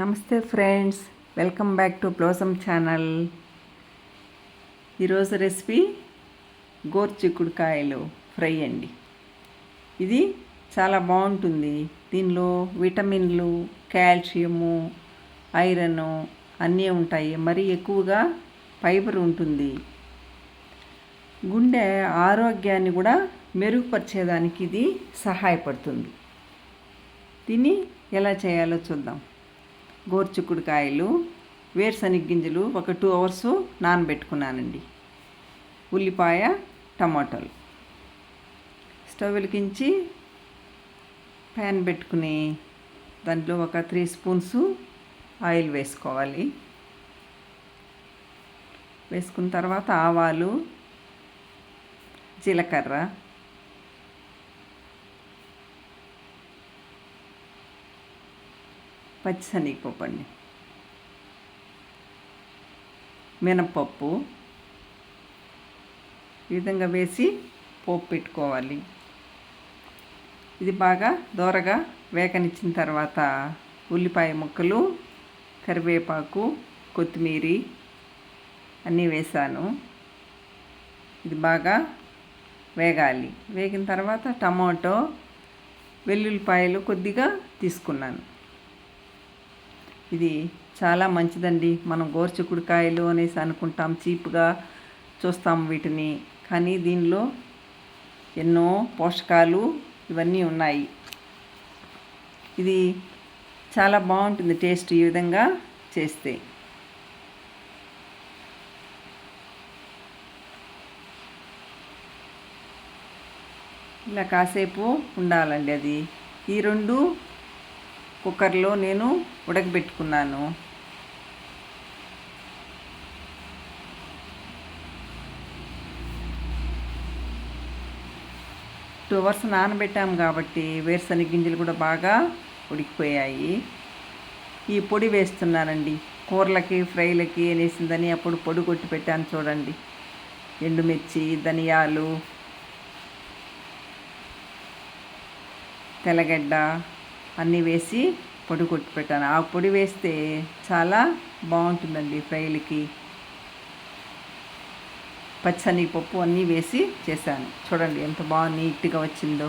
నమస్తే friends welcome back to Blossom channel. ఈరోజు recipe గోర్చిక్కుడుకాయలు ఫ్రై అండి. ఇది చాలా బాగుంటుంది. దీనిలో విటమిన్లు కాల్షియము ఐరన్ అన్నీ ఉంటాయి. మరీ ఎక్కువగా ఫైబర్ ఉంటుంది. గుండె ఆరోగ్యాన్ని కూడా మెరుగుపరిచేదానికి ఇది సహాయపడుతుంది. దీన్ని ఎలా చేయాలో చూద్దాం. గోర్చిక్కుడుకాయలు వేరుశనగ గింజలు ఒక టూ అవర్స్ నానబెట్టుకున్నానండి. ఉల్లిపాయ టమాటాలు. స్టవ్ వెలిగించి ప్యాన్ పెట్టుకుని దాంట్లో ఒక త్రీ స్పూన్స్ ఆయిల్ వేసుకోవాలి. వేసుకున్న తర్వాత ఆవాలు జీలకర్ర పచ్చిశనగపప్పు అండి మినప్పప్పు ఈ విధంగా వేసి పోపు పెట్టుకోవాలి. ఇది బాగా దోరగా వేగనిచ్చిన తర్వాత ఉల్లిపాయ ముక్కలు కరివేపాకు కొత్తిమీర అన్నీ వేసాను. ఇది బాగా వేగాలి. వేగిన తర్వాత టమాటో వెల్లుల్లిపాయలు కొద్దిగా తీసుకున్నాను. ఇది చాలా మంచిదండి. మనం గోర్చికుడికాయలు అనేసి అనుకుంటాం. చీప్గా చూస్తాం వీటిని. కానీ దీనిలో ఎన్నో పోషకాలు ఇవన్నీ ఉన్నాయి. ఇది చాలా బాగుంటుంది టేస్ట్ ఈ విధంగా చేస్తే. ఇలా కాసేపు ఉండాలండి అది. ఈ రెండు కుక్కర్లో నేను ఉడకబెట్టుకున్నాను. టూ అవర్స్ నానబెట్టాము కాబట్టి వేరుశనగ గింజలు కూడా బాగా ఉడికిపోయాయి. ఈ పొడి వేస్తున్నానండి. కూరలకి ఫ్రైలకి అనేసిందని అప్పుడు పొడి కొట్టి పెట్టాను చూడండి. ఎండుమిర్చి ధనియాలు తెల్లగడ్డ అన్నీ వేసి పొడి కొట్టి పెట్టాను. ఆ పొడి వేస్తే చాలా బాగుంటుందండి ఫ్రైలకి. పచ్చని పప్పు అన్నీ వేసి చేశాను. చూడండి ఎంత బాగా నీట్గా వచ్చిందో.